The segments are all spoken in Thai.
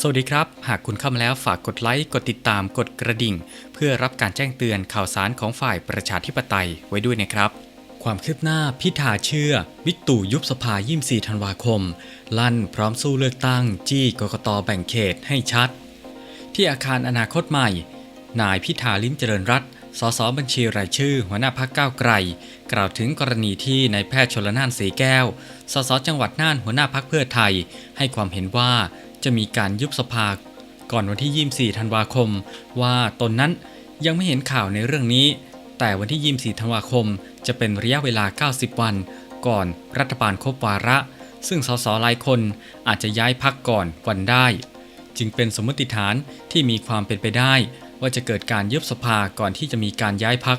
สวัสดีครับ หากคุณเข้ามาแล้วฝากกดไลค์ กดติดตาม กดกระดิ่ง เพื่อรับการแจ้งเตือนข่าวสารของฝ่ายประชาธิปไตยไว้ด้วยนะครับ ความคืบหน้าพิธาเชื่อ บิ๊กตู่ยุบสภา 24 ธันวาคม ลั่นพร้อมสู้เลือกตั้ง จี้กกตแบ่งเขตให้ชัด ที่อาคารอนาคตใหม่ นายพิธาลิ้มเจริญรัตสสบัญชีรายชื่อ หัวหน้าพักก้าวไกล กล่าวถึงกรณีที่นายแพทย์ชลนานสีแก้ว สสจังหวัดน่านหัวหน้าพักเพื่อไทย ให้ความเห็นว่า จะมีการยุบสภาก่อนวันที่ 24 ธันวาคม ว่าตนนั้นยังไม่เห็นข่าวในเรื่องนี้ แต่วันที่ 24 ธันวาคม จะเป็นระยะเวลา 90 วัน ก่อนรัฐบาลครบวาระ ซึ่งสสหลายคนอาจจะย้ายพักก่อนวันได้ จึงเป็นสมมติฐานที่มีความเป็นไปได้ ว่าจะเกิดการยุบสภาก่อนที่จะมีการย้ายพัก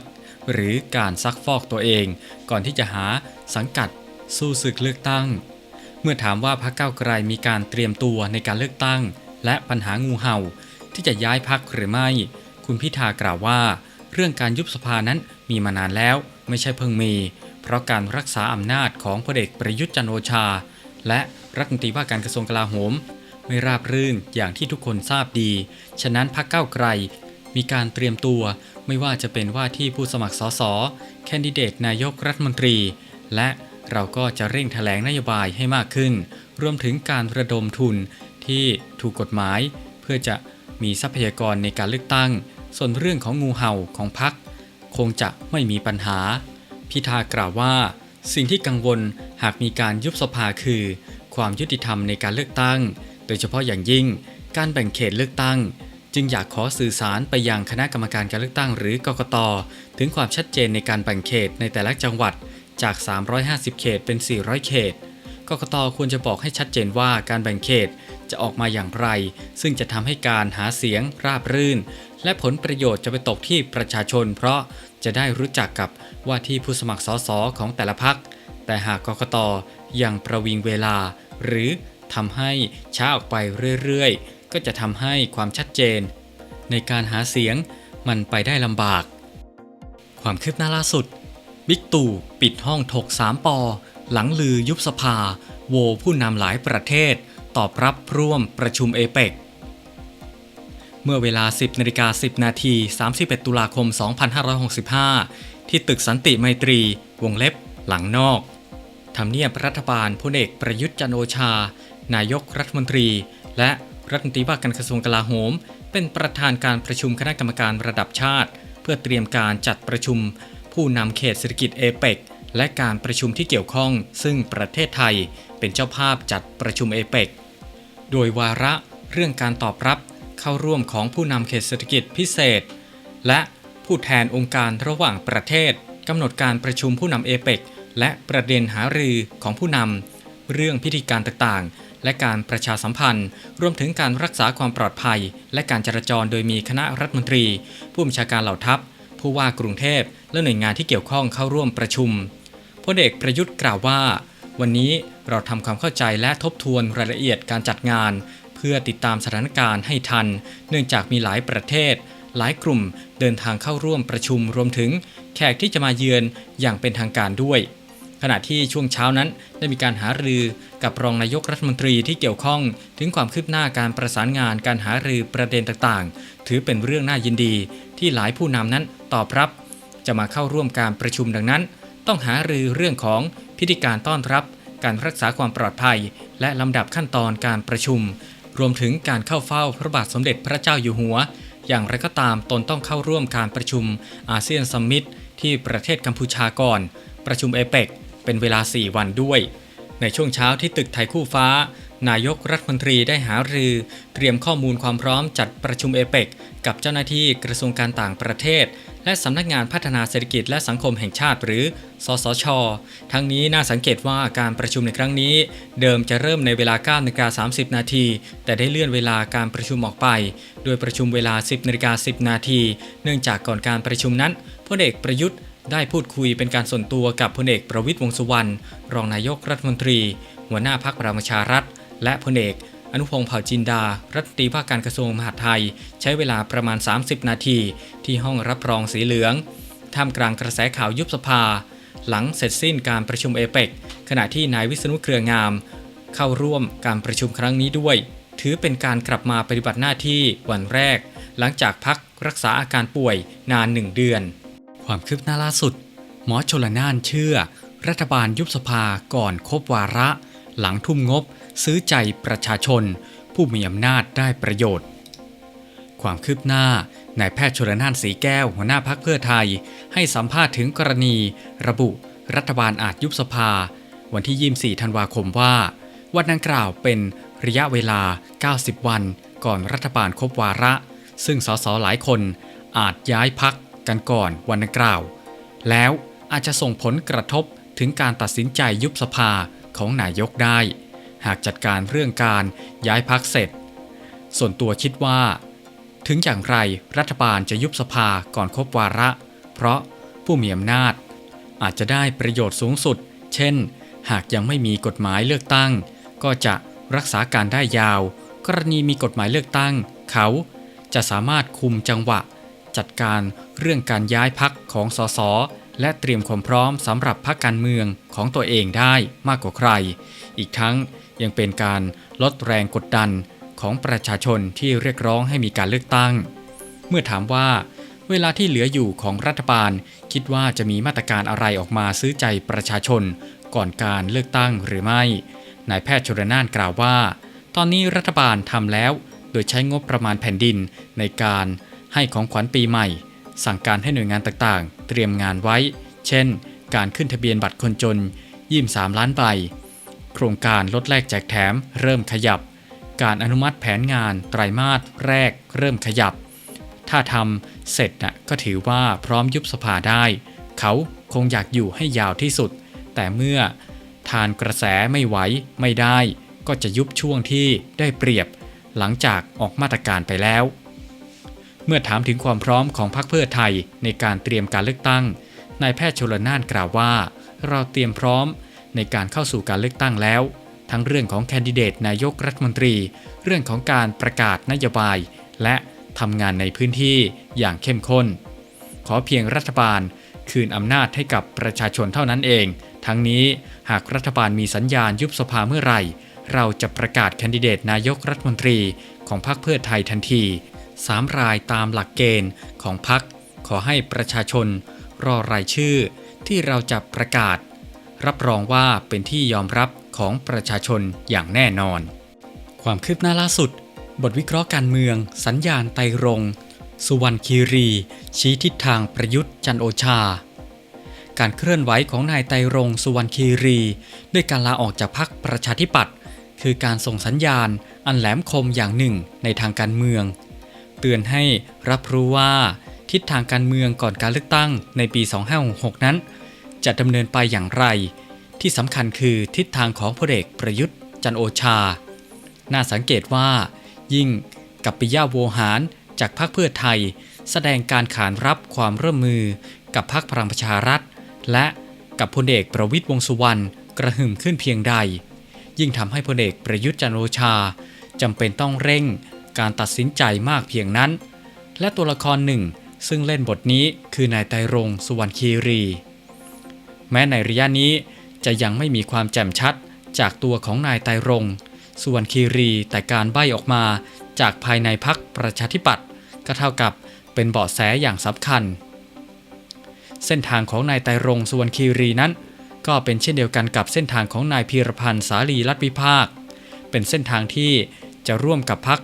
หรือการซักฟอกตัวเอง ก่อนที่จะหาสังกัดสู้ศึกเลือกตั้ง เมื่อถามว่าพรรคก้าวไกลมีการเตรียมตัวในการเลือกตั้ง และปัญหางูเห่า ที่จะย้ายพักหรือไม่ คุณพิธากล่าวว่า เรื่องการยุบสภานั้นมีมานานแล้ว ไม่ใช่เพิ่งมี เพราะการรักษาอำนาจของพลเอกประยุทธ์จันทร์โอชา และรัฐมนตรีว่าการกระทรวงกลาโหม ไม่ราบรื่นอย่างที่ทุกคนทราบดี ฉะนั้นพรรคก้าวไกล มีการเตรียมตัว ไม่ว่าจะเป็นว่าที่ผู้สมัครสสแคนดิเดตนายกรัฐมนตรี และ เราก็จะเร่งแถลงนโยบายให้มากขึ้น รวมถึงการระดมทุนที่ถูกกฎหมาย เพื่อจะมีทรัพยากรในการเลือกตั้ง ส่วนเรื่องของงูเห่าของพรรคคงจะไม่มีปัญหา พิธากล่าวว่า สิ่งที่กังวลหากมีการยุบสภาคือ ความยุติธรรมในการเลือกตั้ง โดยเฉพาะอย่างยิ่ง การแบ่งเขตเลือกตั้ง จึงอยากขอสื่อสารไปยังคณะกรรมการการเลือกตั้งหรือกกตถึงความชัดเจนในการแบ่งเขตในแต่ละจังหวัด จาก 350 เขตเป็น 400 เขต กกตควรจะบอกให้ชัดเจนว่าการแบ่งเขตจะออกมาอย่างไร ซึ่งจะทำให้การหาเสียงราบรื่น และผลประโยชน์จะไปตกที่ประชาชน เพราะจะได้รู้จักกับว่าที่ผู้สมัครสสของแต่ละพัก แต่หากกกตยังประวิงเวลา หรือทำให้ช้าออกไปเรื่อยๆ ก็จะทำให้ความชัดเจน ในการหาเสียงมันไปได้ลำบาก ความคืบหน้าล่าสุด บิ๊กตู่ปิดห้องถก3ปอ หลังลือยุบสภา โวผู้นำหลายประเทศ ตอบรับร่วมประชุมเอเปกเมื่อเวลา 10นาฬิกา10 นาที 31 ตุลาคม 2565 ที่ตึกสันติไมตรี วงเล็บ หลังนอกทำเนียบรัฐบาลพลเอกประยุทธ์จันโอชา นายกรัฐมนตรี และรัฐมนตรีว่าการกระทรวงกลาโหม เป็นประธานการประชุมคณะกรรมการระดับชาติ เพื่อเตรียมการจัดประชุม ผู้นำเขตเศรษฐกิจเอเปกและการประชุมที่เกี่ยวข้อง ซึ่งประเทศไทยเป็นเจ้าภาพจัดประชุมเอเปกโดยวาระเรื่องการตอบรับเข้าร่วมของผู้นำเขตเศรษฐกิจพิเศษ และผู้แทนองค์การระหว่างประเทศกำหนดการประชุมผู้นำเอเปกและประเด็นหารือของผู้นำเรื่องพิธีการต่างๆ และการประชาสัมพันธ์ รวมถึงการรักษาความปลอดภัย และการจราจรโดยมีคณะรัฐมนตรี ผู้บัญชาการเหล่าทัพ ผู้ว่ากรุงเทพ และหน่วยงานที่เกี่ยวข้องเข้าร่วมประชุมพลเอกประยุทธ์กล่าวว่า วันนี้เราทำความเข้าใจและทบทวนรายละเอียดการจัดงาน เพื่อติดตามสถานการณ์ให้ทัน เนื่องจากมีหลายประเทศ หลายกลุ่มเดินทางเข้าร่วมประชุมรวมถึง แขกที่จะมาเยือนอย่างเป็นทางการด้วย ขณะที่ช่วงเช้านั้นได้มีการหารือกับรองนายกรัฐมนตรีที่เกี่ยวข้อง ถึงความคืบหน้าการประสานงานการหารือประเด็นต่างๆ ถือเป็นเรื่องน่ายินดีที่หลายผู้นำนั้น ตอบรับ จะมาเข้าร่วมการประชุมดังนั้น ต้องหารือเรื่องของพิธีการต้อนรับ การรักษาความปลอดภัย และลำดับขั้นตอนการประชุม รวมถึงการเข้าเฝ้าพระบาทสมเด็จพระเจ้าอยู่หัว อย่างไรก็ตามตนต้องเข้าร่วมการประชุมอาเซียนซัมมิตที่ประเทศกัมพูชาก่อน ประชุมเอเปกเป็นเวลา 4 วันด้วย ในช่วงเช้าที่ตึกไทยคู่ฟ้า นายกรัฐมนตรีได้หารือ เตรียมข้อมูลความพร้อมจัดประชุมเอเปกกับเจ้าหน้าที่กระทรวงการต่างประเทศ และสำนักงานพัฒนาเศรษฐกิจและสังคมแห่งชาติหรือ สสช ทั้งนี้น่าสังเกตว่าการประชุมในครั้งนี้ เดิมจะเริ่มในเวลา9นาฬิกา30 นาที แต่ได้เลื่อนเวลาการประชุมออกไป โดยประชุมเวลา 10นาฬิกา10 นาที เนื่องจากก่อนการประชุมนั้นพลเอกประยุทธ์ได้พูดคุยเป็นการส่วนตัวกับพลเอกประวิตยวงษ์สุวรรณรองนายกรัฐมนตรี หัวหน้าพักประชารัฐ และพลเอก อนุพงศ์เผ่าจินดา รัฐมนตรีว่าการกระทรวงมหาดไทย ใช้เวลาประมาณ 30 นาที ที่ห้องรับรองสีเหลือง ท่ามกลางกระแสข่าวยุบสภา หลังเสร็จสิ้นการประชุมเอเปกขณะที่นายวิษณุเครืองาม เข้าร่วมการประชุมครั้งนี้ด้วย ถือเป็นการกลับมาปฏิบัติหน้าที่วันแรก หลังจากพักรักษาอาการป่วยนานหนึ่งเดือน ความคืบหน้าล่าสุด หมอชลนานเชื่อ รัฐบาลยุบสภาก่อนครบวาระ หลังทุ่มงบ ซื้อใจประชาชน ผู้มีอำนาจได้ประโยชน์ ความคืบหน้านายแพทย์ชลนานสีแก้วหัวหน้าพักเพื่อไทย ให้สัมภาษณ์ถึงกรณี ระบุรัฐบาลอาจยุบสภา วันที่ 24 ธันวาคมว่า วันดังกล่าวเป็นระยะเวลา 90 วัน ก่อนรัฐบาลครบวาระ ซึ่งสสหลายคนอาจย้ายพักกันก่อนวันดังกล่าว แล้วอาจจะส่งผลกระทบถึงการตัดสินใจยุบสภาของนายกได้ หากจัดการเรื่องการย้ายพักเสร็จ ส่วนตัวคิดว่า ถึงอย่างไรรัฐบาลจะยุบสภาก่อนครบวาระ เพราะผู้มีอำนาจ อาจจะได้ประโยชน์สูงสุด เช่น หากยังไม่มีกฎหมายเลือกตั้ง ก็จะรักษาการได้ยาว กรณีมีกฎหมายเลือกตั้ง เขาจะสามารถคุมจังหวะ จัดการเรื่องการย้ายพักของสสและเตรียมความพร้อมสำหรับพักการเมืองของตัวเองได้มากกว่าใคร อีกทั้ง ยังเป็นการลดแรงกดดันของประชาชนที่เรียกร้องให้มีการเลือกตั้ง เมื่อถามว่า เวลาที่เหลืออยู่ของรัฐบาล คิดว่าจะมีมาตรการอะไรออกมาซื้อใจประชาชน ก่อนการเลือกตั้งหรือไม่ นายแพทย์ชลนานกล่าวว่า ตอนนี้รัฐบาลทำแล้ว โดยใช้งบประมาณแผ่นดินในการให้ของขวัญปีใหม่ สั่งการให้หน่วยงานต่างๆ เตรียมงานไว้ เช่น การขึ้นทะเบียนบัตรคนจน 23 ล้านใบ โครงการลดแลกแจกแถม เริ่มขยับ การอนุมัติแผนงานไตรมาสแรก เริ่มขยับ ถ้าทำเสร็จนะก็ถือว่าพร้อมยุบสภาได้ เขาคงอยากอยู่ให้ยาวที่สุด แต่เมื่อทานกระแสไม่ไหวไม่ได้ ก็จะยุบช่วงที่ได้เปรียบ หลังจากออกมาตรการไปแล้ว เมื่อถามถึงความพร้อมของพรรคเพื่อไทยในการเตรียมการเลือกตั้งนายแพทย์ชลนานกล่าวว่า เราเตรียมพร้อม ในการเข้าสู่การเลือกตั้งแล้ว ทั้งเรื่องของแคนดิเดตนายกรัฐมนตรี เรื่องของการประกาศนโยบาย และทำงานในพื้นที่อย่างเข้มข้น ขอเพียงรัฐบาลคืนอำนาจให้กับประชาชนเท่านั้นเอง ทั้งนี้หากรัฐบาลมีสัญญาณยุบสภาเมื่อไหร่ เราจะประกาศแคนดิเดตนายกรัฐมนตรีของพรรคเพื่อไทยทันทีสามรายตามหลักเกณฑ์ของพรรคขอให้ประชาชน รอรายชื่อที่เราจะประกาศ รับรองว่าเป็นที่ยอมรับของประชาชนอย่างแน่นอน ความคืบหน้าล่าสุด บทวิเคราะห์การเมือง สัญญาณไตรงสุวรรณคีรี ชี้ทิศทางประยุทธ์จันโอชา การเคลื่อนไหวของนายไตรงสุวรรณคีรี ด้วยการลาออกจากพรรคประชาธิปัตย์คือการส่งสัญญาณอันแหลมคมอย่างหนึ่งในทางการเมือง เตือนให้รับรู้ว่า ทิศทางการเมืองก่อนการเลือกตั้งในปี 2566 นั้น จะดำเนินไปอย่างไร ที่สำคัญคือทิศทางของพลเอกประยุทธ์ จันโอชา น่าสังเกตว่า ยิ่งกับปิยะโวหารจากพรรคเพื่อไทย แสดงการขานรับความร่วมมือกับพรรคพลังประชารัฐ และกับพลเอกประวิตยวงสุวรรณกระหึ่มขึ้นเพียงใด ยิ่งทำให้พลเอกประยุทธ์จันโอชาจำเป็นต้องเร่งการตัดสินใจมากเพียงนั้น และตัวละครหนึ่งซึ่งเล่นบทนี้คือนายไตรรงสุวรรณคีรี แม้ในระยะนี้จะยังไม่มีความแจ่มชัดจากตัวของนายไตรงสุวรรณคีรีแต่การใบ้ออกมาจากภายในพักประชาธิปัตย์ก็เท่ากับเป็นเบาะแสอย่างสำคัญ เส้นทางของนายไตรงสุวรรณคีรีนั้น ก็เป็นเช่นเดียวกันกับเส้นทางของนายพีรพันธ์สาลีรัฐวิภาค เป็นเส้นทางที่จะร่วมกับพัก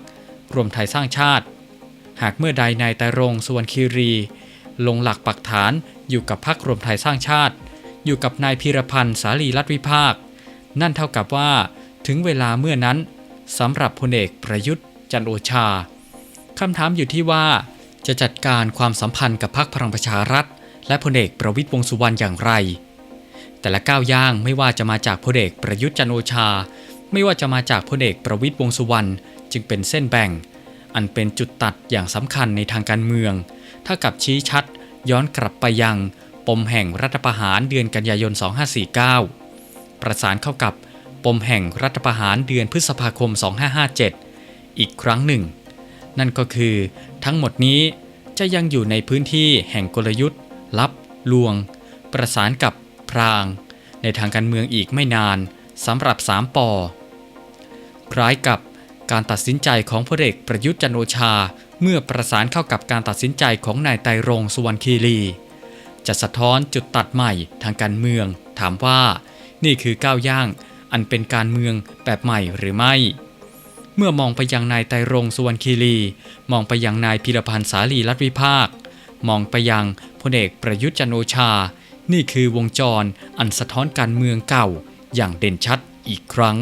รวมไทยสร้างชาติ หากเมื่อใดนายไตรงสุวรรณคีรี ลงหลักปักฐานอยู่กับพักรวมไทยสร้างชาติ อยู่กับนายพีรพันธ์สาลีรัฐวิภาค นั่นเท่ากับว่าถึงเวลาเมื่อนั้นสำหรับพลเอกประยุทธ์จันโอชาคำถามอยู่ที่ว่าจะจัดการความสัมพันธ์กับพรรคพลังประชารัฐ และพลเอกประวิตยวงสุวรรณอย่างไร แต่ละก้าวย่างไม่ว่าจะมาจากพลเอกประยุทธ์จันโอชา ไม่ว่าจะมาจากพลเอกประวิตยวงสุวรรณจึงเป็นเส้นแบ่ง อันเป็นจุดตัดอย่างสำคัญในทางการเมืองเท่ากับชี้ชัดย้อนกลับไปยัง มแห่งรัฐประหารเดือนกันยายน 2549 ประสานเข้ากับปมแห่งรัฐประหารเดือนพฤษภาคม 2557 อีกครั้งหนึ่ง นั่นก็คือทั้งหมดนี้จะยังอยู่ในพื้นที่แห่งกลยุทธ์ ลับ ลวง ประสานกับพราง ในทางการเมืองอีกไม่นานสำหรับ 3ปอคล้ายกับการตัดสินใจของพลเอกประยุทธ์จันโอชา เมื่อประสานเข้ากับการตัดสินใจของนายไตรรงสุวรรณคีรี จะสะท้อนจุดตัดใหม่ทางการเมือง ถามว่า นี่คือก้าวย่าง อันเป็นการเมืองแบบใหม่หรือไม่ เมื่อมองไปยังนายไตรรงสุวรรณคีรี มองไปยังนายพิรพันธ์สาลีรัฐวิภาค มองไปยังพลเอกประยุทธ์จันโอชา นี่คือวงจรอันสะท้อนการเมืองเก่าอย่างเด่นชัดอีกครั้ง